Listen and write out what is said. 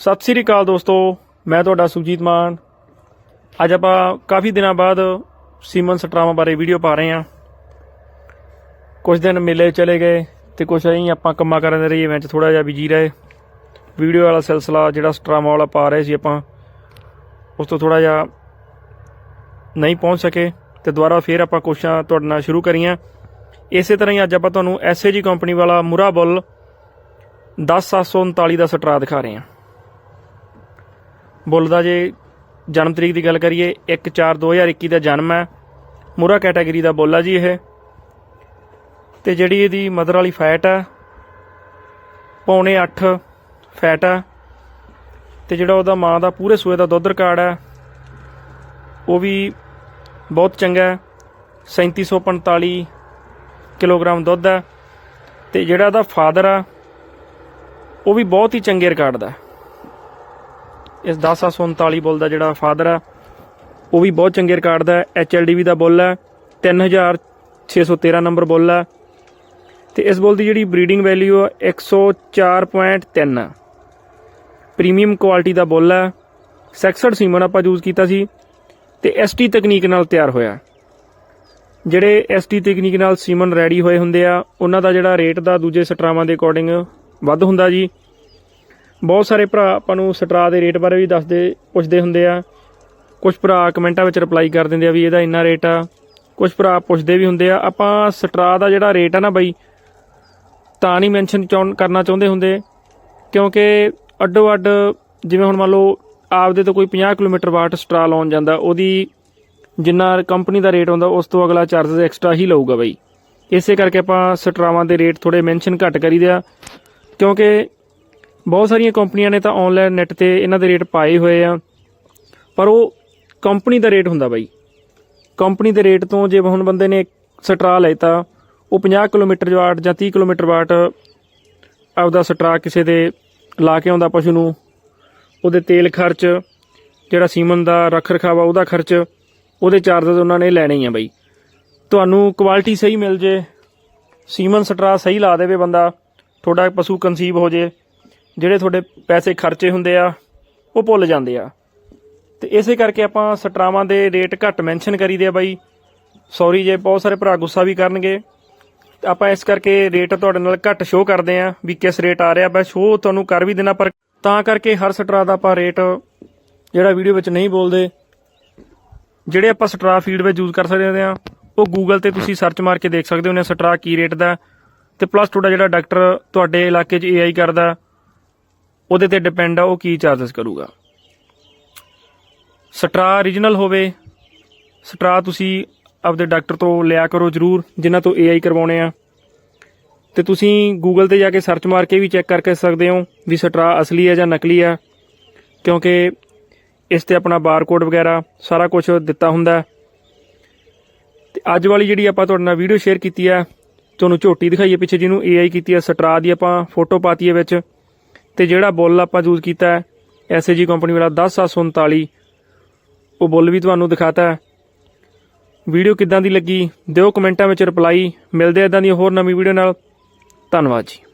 ਸਤਿ ਸ੍ਰੀ ਅਕਾਲ ਦੋਸਤੋ, ਮੈਂ ਤੁਹਾਡਾ ਸੁਖਜੀਤ ਮਾਨ। ਅੱਜ ਆਪਾਂ ਕਾਫੀ ਦਿਨਾਂ ਬਾਅਦ ਸੀਮਨ ਸਟਰਾਵਾਂ ਬਾਰੇ ਵੀਡੀਓ ਪਾ ਰਹੇ ਹਾਂ। ਕੁਝ ਦਿਨ ਮੇਲੇ ਚਲੇ ਗਏ ਤੇ ਕੁਝ ਐਂ ਆਪਾਂ ਕੰਮਾਂ ਕਰਨ ਦੇ ਰਹੀ ਵਿੱਚ ਥੋੜਾ ਜਿਹਾ ਬਿਜ਼ੀ ਰਹੇ। ਵੀਡੀਓ ਵਾਲਾ ਸਿਲਸਿਲਾ ਜਿਹੜਾ ਸਟਰਾਵਾਂ ਵਾਲਾ ਪਾ ਰਹੇ ਸੀ ਆਪਾਂ, ਉਸ ਤੋਂ ਥੋੜਾ ਜਿਹਾ ਨਹੀਂ ਪਹੁੰਚ ਸਕੇ ਤੇ ਦੁਬਾਰਾ ਫੇਰ ਆਪਾਂ ਕੋਸ਼ਿਸ਼ਾਂ ਤੁਹਾਡੇ ਨਾਲ ਸ਼ੁਰੂ ਕਰੀਆਂ। ਇਸੇ ਤਰ੍ਹਾਂ ਹੀ ਅੱਜ ਆਪਾਂ ਤੁਹਾਨੂੰ ਐਸਏਜੀ ਕੰਪਨੀ ਵਾਲਾ ਮੁਰਾ ਬੁੱਲ 10739 ਦਾ ਸਟਰਾ ਦਿਖਾ ਰਹੇ ਹਾਂ। ਬੁੱਲ ਦਾ ਜੇ ਜਨਮ ਤਰੀਕ ਦੀ ਗੱਲ ਕਰੀਏ 1/4/2021 ਦਾ ਜਨਮ ਹੈ। ਮੁਰਾ ਕੈਟਾਗਰੀ ਦਾ ਬੁੱਲ ਹੈ ਜੀ ਇਹ। ਤੇ ਜਿਹੜੀ ਇਹਦੀ ਮਦਰ ਵਾਲੀ ਫੈਟ ਹੈ, ਪੌਣੇ 8 ਫੈਟ ਆ ਤੇ ਜਿਹੜਾ ਉਹਦਾ ਮਾਂ ਦਾ ਪੂਰੇ ਸੂਏ ਦਾ ਦੁੱਧ ਰਿਕਾਰਡ ਹੈ, ਉਹ ਵੀ ਬਹੁਤ ਚੰਗਾ ਹੈ। 3745 ਕਿਲੋਗ੍ਰਾਮ ਦੁੱਧ ਹੈ। ਤੇ ਜਿਹੜਾ ਉਹਦਾ ਫਾਦਰ ਆ, ਉਹ ਵੀ ਬਹੁਤ ਹੀ ਚੰਗੇ ਰਿਕਾਰਡ ਦਾ ਇਸ 10739 ਬੁੱਲ ਦਾ ਜਿਹੜਾ ਫਾਦਰ ਆ, ਉਹ ਵੀ ਬਹੁਤ ਚੰਗੇ ਰਿਕਾਰਡ ਦਾ ਐਚਐਲਡੀਵੀ ਦਾ ਬੁੱਲ ਹੈ। 3613 ਨੰਬਰ ਬੁੱਲ ਹੈ। ਤੇ ਇਸ ਬੁੱਲ ਦੀ ਜਿਹੜੀ ਬਰੀਡਿੰਗ ਵੈਲਿਊ ਆ 104.3 ਆ ਪ੍ਰੀਮੀਅਮ ਕੁਆਲਿਟੀ ਦਾ ਬੁੱਲ ਹੈ। ਸੈਕਸਡ ਸੀਮਨ ਆਪਾਂ ਯੂਜ਼ ਕੀਤਾ ਸੀ। ਤੇ ਐਸਟੀ ਤਕਨੀਕ ਨਾਲ ਤਿਆਰ ਹੋਇਆ। ਜਿਹੜੇ ਐਸਟੀ ਤਕਨੀਕ ਨਾਲ ਸੀਮਨ ਰੈਡੀ ਹੋਏ ਹੁੰਦੇ ਆ, ਉਹਨਾਂ ਦਾ ਜਿਹੜਾ ਰੇਟ ਦਾ ਦੂਜੇ ਸਟਰਾਵਾਂ ਦੇ ਅਕੋਰਡਿੰਗ ਵੱਧ ਹੁੰਦਾ ਜੀ। ਬਹੁਤ ਸਾਰੇ ਭਰਾ ਆਪਾਂ ਨੂੰ ਸਟਰਾ ਦੇ ਰੇਟ ਬਾਰੇ ਵੀ ਦੱਸਦੇ, ਪੁੱਛਦੇ ਹੁੰਦੇ ਆ। ਕੁਝ ਭਰਾ ਕਮੈਂਟਾਂ ਵਿੱਚ ਰਿਪਲਾਈ ਕਰ ਦਿੰਦੇ ਆ ਵੀ ਇਹਦਾ ਇੰਨਾ ਰੇਟ ਆ। ਕੁਝ ਭਰਾ ਪੁੱਛਦੇ ਵੀ ਹੁੰਦੇ ਆ, ਆਪਾਂ ਸਟਰਾ ਦਾ ਜਿਹੜਾ ਰੇਟ ਆ ਨਾ ਬਾਈ, ਤਾਂ ਨਹੀਂ ਮੈਂਸ਼ਨ ਕਰਨਾ ਚਾਹੁੰਦੇ ਹੁੰਦੇ। ਕਿਉਂਕਿ ਅੱਡੋ ਅੱਡ ਜਿਵੇਂ ਹੁਣ ਮੰਨ ਲਓ ਆਪਦੇ ਤੋਂ ਕੋਈ 50 ਕਿਲੋਮੀਟਰ ਵਾਟ ਸਟਰਾ ਲਾਉਣ ਜਾਂਦਾ, ਉਹਦੀ ਜਿੰਨਾ ਕੰਪਨੀ ਦਾ ਰੇਟ ਹੁੰਦਾ, ਉਸ ਤੋਂ ਅਗਲਾ ਚਾਰजेस ਐਕਸਟਰਾ ਹੀ ਲਊਗਾ ਬਾਈ। ਇਸੇ ਕਰਕੇ ਆਪਾਂ ਸਟਰਾਵਾਂ ਦੇ ਰੇਟ ਥੋੜੇ ਮੈਂਸ਼ਨ ਘੱਟ ਕਰੀਦੇ ਆ। ਕਿਉਂਕਿ ਬਹੁਤ ਸਾਰੀਆਂ ਕੰਪਨੀਆਂ ਨੇ ਤਾਂ ਆਨਲਾਈਨ ਨੈਟ ਤੇ ਇਹਨਾਂ ਦੇ ਰੇਟ ਪਾਏ ਹੋਏ ਆ। ਪਰ ਉਹ ਕੰਪਨੀ ਦਾ ਰੇਟ ਹੁੰਦਾ ਬਾਈ। ਕੰਪਨੀ ਦੇ ਰੇਟ ਤੋਂ ਜੇ ਹੁਣ ਬੰਦੇ ਨੇ ਸਟਰਾ ਲੈਤਾ, ਉਹ 50 ਕਿਲੋਮੀਟਰ ਵਾਟ ਜਾਂ 30 ਕਿਲੋਮੀਟਰ ਵਾਟ ਆਪਦਾ ਸਟਰਾ ਕਿਸੇ ਦੇ ਲਾ ਕੇ ਆਉਂਦਾ ਪਸ਼ੂ ਨੂੰ, ਉਹਦੇ ਤੇਲ ਖਰਚ, ਜਿਹੜਾ ਸੀਮਨ ਦਾ ਰੱਖ ਰਖਾਵਾ ਉਹਦਾ ਖਰਚ, ਉਹਦੇ ਚਾਰजेस ਉਹਨਾਂ ਨੇ ਲੈਣੇ ਹੀ ਆ ਬਾਈ। ਤੁਹਾਨੂੰ ਕੁਆਲਿਟੀ ਸਹੀ ਮਿਲ ਜੇ, ਸੀਮਨ ਸਟਰਾ ਸਹੀ ਲਾ ਦੇਵੇ ਬੰਦਾ, ਤੁਹਾਡਾ ਪਸ਼ੂ ਕਨਸੀਵ ਹੋ ਜੇ ਜਿਹੜੇ ਤੁਹਾਡੇ ਪੈਸੇ ਖਰਚੇ ਹੁੰਦੇ ਆ, ਉਹ ਭੁੱਲ ਜਾਂਦੇ ਆ। ਤੇ ਇਸੇ ਕਰਕੇ ਆਪਾਂ ਸਟਰਾਵਾਂ ਦੇ ਰੇਟ ਘੱਟ ਮੈਂਸ਼ਨ ਕਰੀਦੇ ਆ ਬਾਈ। ਸੌਰੀ ਜੇ ਬਹੁਤ ਸਾਰੇ ਭਰਾ ਗੁੱਸਾ ਵੀ ਕਰਨਗੇ। ਆਪਾਂ ਇਸ ਕਰਕੇ ਰੇਟ ਤੁਹਾਡੇ ਨਾਲ ਘੱਟ ਸ਼ੋਅ ਕਰਦੇ ਆ ਵੀ ਕਿਸ ਰੇਟ ਆ ਰਿਹਾ। ਮੈਂ ਸ਼ੋਅ ਤੁਹਾਨੂੰ ਕਰ ਵੀ ਦੇਣਾ, ਪਰ ਤਾਂ ਕਰਕੇ ਹਰ ਸਟਰਾ ਦਾ ਆਪਾਂ ਰੇਟ ਜਿਹੜਾ ਵੀਡੀਓ ਵਿੱਚ ਨਹੀਂ ਬੋਲਦੇ, ਜਿਹੜੇ ਆਪਾਂ ਸਟਰਾ ਫੀਡ ਵਿੱਚ ਯੂਜ਼ ਕਰ ਸਕਦੇ ਆ, ਉਹ ਗੂਗਲ ਤੇ ਤੁਸੀਂ ਸਰਚ ਮਾਰ ਕੇ ਦੇਖ ਸਕਦੇ ਹੋ ਨੇ ਸਟਰਾ ਕੀ ਰੇਟ ਦਾ। ਤੇ ਪਲੱਸ ਤੁਹਾਡਾ ਜਿਹੜਾ ਡਾਕਟਰ ਤੁਹਾਡੇ ਇਲਾਕੇ 'ਚ ਏਆਈ ਕਰਦਾ ਉਹਦੇ ਤੇ ਡਿਪੈਂਡ ਆ ਉਹ ਕੀ ਚਾਰजेस ਕਰੂਗਾ। ਸਟਰਾ origignal ਹੋਵੇ, ਸਟਰਾ ਤੁਸੀਂ ਆਪਦੇ ਡਾਕਟਰ ਤੋਂ ਲਿਆ ਕਰੋ ਜਰੂਰ, ਜਿਨ੍ਹਾਂ ਤੋਂ ਏਆਈ ਕਰਵਾਉਣੇ ਆ। ਤੇ ਤੁਸੀਂ ਗੂਗਲ ਤੇ ਜਾ ਕੇ ਸਰਚ ਮਾਰ ਕੇ ਵੀ ਚੈੱਕ ਕਰਕੇ ਸਕਦੇ ਹੋ ਵੀ ਸਟਰਾ ਅਸਲੀ ਹੈ ਜਾਂ ਨਕਲੀ ਹੈ ਕਿਉਂਕਿ ਇਸ ਤੇ ਆਪਣਾ ਬਾਰਕੋਡ ਵਗੈਰਾ ਸਾਰਾ ਕੁਝ ਦਿੱਤਾ ਹੁੰਦਾ ਹੈ। ਤੇ ਅੱਜ ਵਾਲੀ ਜਿਹੜੀ ਆਪਾਂ ਤੁਹਾਡੇ ਨਾਲ ਵੀਡੀਓ ਸ਼ੇਅਰ ਕੀਤੀ ਆ, ਤੁਹਾਨੂੰ ਝੋਟੀ ਦਿਖਾਈਏ ਪਿੱਛੇ ਜਿਹਨੂੰ ਏਆਈ ਕੀਤੀ ਆ, ਸਟਰਾ ਦੀ ਆਪਾਂ ਫੋਟੋ ਪਾਤੀ ਹੈ ਵਿੱਚ। ਤੇ ਜਿਹੜਾ ਬੁੱਲ ਆਪਾਂ ਯੂਜ਼ ਕੀਤਾ ਹੈ ਐਸਏਜੀ ਕੰਪਨੀ ਵਾਲਾ 10739 ਉਹ ਬੁੱਲ ਵੀ ਤੁਹਾਨੂੰ ਦਿਖਾਤਾ ਹੈ। ਵੀਡੀਓ ਕਿੱਦਾਂ ਦੀ ਲੱਗੀ, ਦਿਓ ਕਮੈਂਟਾਂ ਵਿੱਚ ਰਿਪਲਾਈ ਮਿਲਦੇ ਆ ਇਦਾਂ ਦੀ ਹੋਰ ਨਵੀਂ ਵੀਡੀਓ ਨਾਲ। ਧੰਨਵਾਦ ਜੀ।